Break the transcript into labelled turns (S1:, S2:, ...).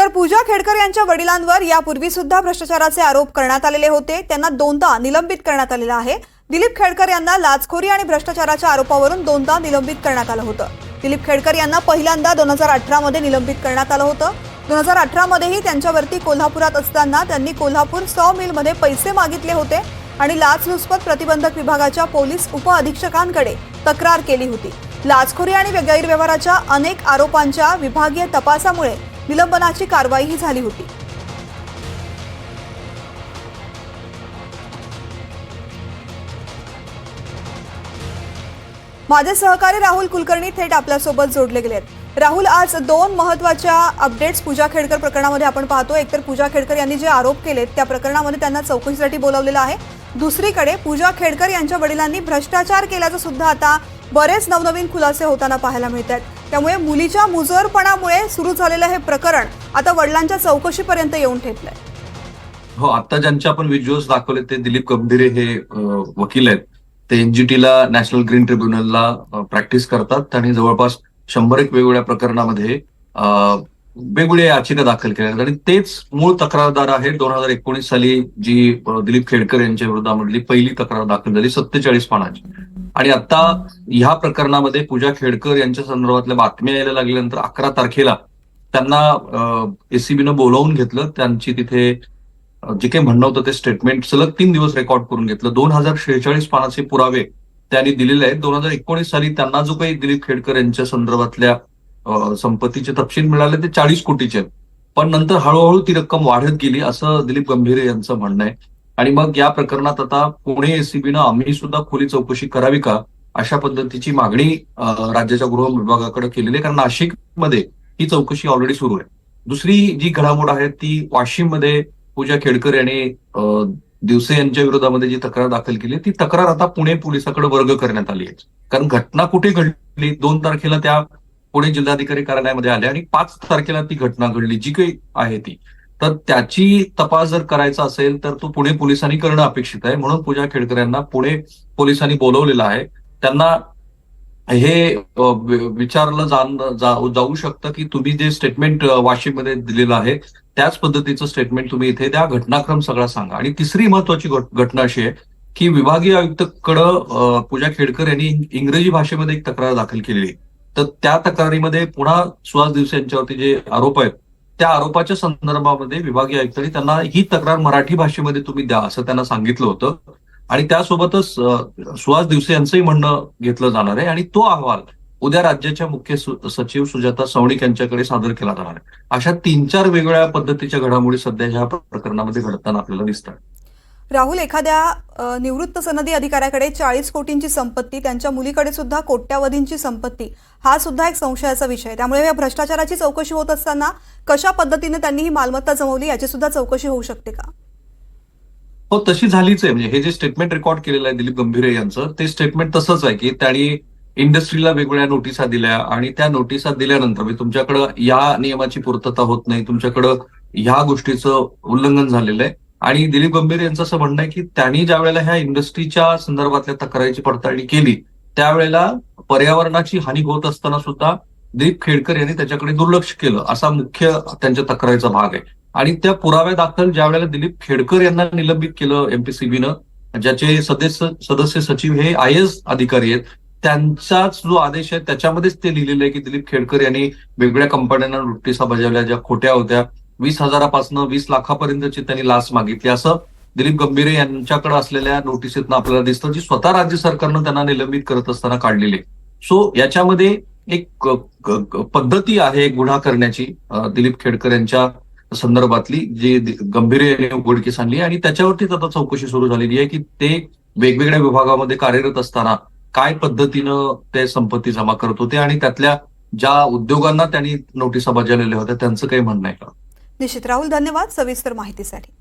S1: तर पूजा खेडकर यांच्या वडिलांवर यापूर्वी सुद्धा भ्रष्टाचाराचे आरोप करण्यात आलेले होते. त्यांना दोनदा निलंबित करण्यात आलेलं आहे. दिलीप खेडकर यांना लाचखोरी आणि भ्रष्टाचाराच्या आरोपावरून दोनदा निलंबित करण्यात आलं होतं. दिलीप खेडकर यांना पहिल्यांदा दोन हजार अठरामध्ये निलंबित करण्यात आलं होतं. दोन हजार अठरामध्येही त्यांच्यावरती कोल्हापुरात असताना त्यांनी कोल्हापूर सॉ मिलमध्ये पैसे मागितले होते आणि लाचलुचपत प्रतिबंधक विभागाच्या पोलीस उपअधीक्षकांकडे तक्रार केली होती. लाचखोरी आणि गैरव्यवहाराच्या अनेक आरोपांच्या विभागीय तपासामुळे निलंबनाची कारवाईही झाली होती. माझे सहकारी राहुल कुलकर्णी थेट आपल्यासोबत जोडले गेलेत. राहुल आज दोन महत्त्वाच्या अपडेट्स पूजा खेडकर प्रकरणामध्ये आपण पाहतो. एकतर पूजा खेडकर यांनी जे आरोप केलेत त्या प्रकरणामध्ये त्यांना चौकशीसाठी बोलावलेलं आहे. दुसरीकडे पूजा खेडकर यांच्या वडिलांनी भ्रष्टाचार केल्याचं सुद्धा आता बरेच नवनवीन खुलासे होताना पाहायला मिळत आहेत त्यामुळे मुलीच्या मुजोरपणामुळे सुरू झालेलं हे प्रकरण आता वडिलांच्या चौकशीपर्यंत येऊन ठेपलंय.
S2: हो आता ज्यांचे आपण व्हिज्युअल्स दाखवले ते दिलीप गंभीरे हे वकील आहेत. ते एनजीटीला नॅशनल ग्रीन ट्रिब्युनलला प्रॅक्टिस करतात. आणि जवळपास शंभर एक वेगवेगळ्या प्रकरणामध्ये वेगवेगळ्या याचिका दाखल केल्या आहेत. आणि तेच मूळ तक्रारदार आहेत. दोन हजार एकोणीस साली जी दिलीप खेडकर यांच्या विरोधामधली पहिली तक्रार दाखल झाली सत्तेचाळीस पानाची. आणि आता ह्या प्रकरणामध्ये पूजा खेडकर यांच्या संदर्भातल्या बातम्या यायला लागल्यानंतर अकरा तारखेला त्यांना एसीबीनं बोलावून घेतलं. त्यांची तिथे जे काही म्हणणं होतं ते स्टेटमेंट सलग तीन दिवस रेकॉर्ड करून घेतलं. दोन हजार शेहेचाळीस पानाचे पुरावे त्यांनी दिलेले आहेत. दोन हजार एकोणीस साली त्यांना जो काही दिलीप खेडकर यांच्या संदर्भातल्या संपत्तीचे तपशील मिळाले ते चाळीस कोटीचे पण नंतर हळूहळू ती रक्कम वाढत गेली असं दिलीप गंभीरे यांचं म्हणणं आहे. आणि मग या प्रकरणात आता पुणे एसीबीनं आम्ही सुद्धा खोली चौकशी करावी का अशा पद्धतीची मागणी राज्याच्या गृह विभागाकडे केलेली आहे. कारण नाशिकमध्ये ही चौकशी ऑलरेडी सुरू आहे. दुसरी जी घडामोड आहे ती वाशिममध्ये पूजा खेडकर यांनी दिवसे यांच्या विरोधामध्ये जी तक्रार दाखल केली ती तक्रार आता पुणे पोलिसाकडे वर्ग करण्यात आली आहे. कारण घटना कुठे घडली? दोन तारखेला त्या पुणे जिल्हाधिकारी कार्यालयामध्ये आल्या आणि पाच तारखेला ती घटना घडली. जी काही आहे ती. तर त्याची तपास जर करायचा असेल तर तो पुणे पोलिसांनी करणं अपेक्षित आहे. म्हणून पूजा खेडकर यांना पुणे पोलिसांनी बोलवलेलं आहे. त्यांना हे विचारलं जाण जाऊ शकतं की तुम्ही जे स्टेटमेंट वाशिममध्ये दिलेलं आहे त्याच पद्धतीचं स्टेटमेंट तुम्ही इथे द्या. घटनाक्रम सगळा सांगा. आणि तिसरी महत्वाची घटना अशी आहे की विभागीय आयुक्तकडं पूजा खेडकर यांनी इंग्रजी भाषेमध्ये एक तक्रार दाखल केलेली. तर त्या तक्रारीमध्ये पुन्हा सुहास दिवस यांच्यावरती जे आरोप आहेत त्या आरोपाच्या संदर्भामध्ये विभागीय आयुक्तांनी त्यांना ही तक्रार मराठी भाषेमध्ये तुम्ही द्या असं त्यांना सांगितलं होतं. आणि त्यासोबतच सुहास दिवसे यांचंही म्हणणं घेतलं जाणार आहे आणि तो अहवाल उद्या राज्याच्या मुख्य सचिव सुजाता सवणिक यांच्याकडे सादर केला जाणार आहे. अशा तीन चार वेगवेगळ्या पद्धतीच्या घडामोडी सध्या ह्या प्रकरणामध्ये घडताना आपल्याला दिसतात.
S1: राहुल एखाद्या निवृत्त सनदी अधिकाऱ्याकडे चाळीस कोटींची संपत्ती त्यांच्या मुलीकडे सुद्धा कोट्यावधींची संपत्ती हा सुद्धा एक संशयाचा विषय. त्यामुळे या भ्रष्टाचाराची चौकशी होत असताना कशा पद्धतीने त्यांनी ही मालमत्ता जमवली याची सुद्धा चौकशी होऊ शकते का?
S2: हो तशी झालीच आहे. म्हणजे हे जे स्टेटमेंट रेकॉर्ड केलेलं आहे दिलीप गंभीरे यांचं ते स्टेटमेंट तसंच आहे की त्यांनी इंडस्ट्रीला वेगवेगळ्या नोटिसा दिल्या आणि त्या नोटिसा दिल्यानंतर म्हणजे तुमच्याकडं या नियमाची पूर्तता होत नाही तुमच्याकडं ह्या गोष्टीचं उल्लंघन झालेलं आहे. आणि दिलीप गंभीर यांचं असं म्हणणं आहे की त्यांनी ज्या वेळेला ह्या इंडस्ट्रीच्या संदर्भातल्या तक्रारीची पडताळणी केली त्यावेळेला पर्यावरणाची हानी होत असताना सुद्धा दिलीप खेडकर यांनी त्याच्याकडे दुर्लक्ष केलं असा मुख्य त्यांच्या तक्रारीचा भाग आहे. आणि त्या पुराव्या दाखल ज्या वेळेला दिलीप खेडकर यांना निलंबित केलं एमपीसीबीनं ज्याचे सदस्य सदस्य सचिव हे आय एस अधिकारी आहेत त्यांचाच जो आदेश आहे त्याच्यामध्येच ते लिहिलेलं आहे की दिलीप खेडकर यांनी वेगवेगळ्या कंपन्यांना नोटिसा बजावल्या ज्या खोट्या होत्या वीस हजारापासून वीस लाखापर्यंतची त्यांनी लाच मागितली. असं दिलीप गंभीरे यांच्याकडे असलेल्या नोटिसीतनं आपल्याला दिसतं जी स्वतः राज्य सरकारनं त्यांना निलंबित करत असताना काढलेली सो याच्यामध्ये एक पद्धती आहे गुन्हा करण्याची दिलीप खेडकर यांच्या संदर्भातली जी गंभीर यांनी उघडकीस आणली आणि त्याच्यावरतीच आता चौकशी सुरू झालेली आहे की ते वेगवेगळ्या विभागामध्ये कार्यरत असताना काय पद्धतीनं ते संपत्ती जमा करत होते आणि त्यातल्या ज्या उद्योगांना त्यांनी नोटिसा बजावलेल्या होत्या त्यांचं काही म्हणणं आहे का?
S1: निश्चित राहुल धन्यवाद सविस्तर माहितीसाठी.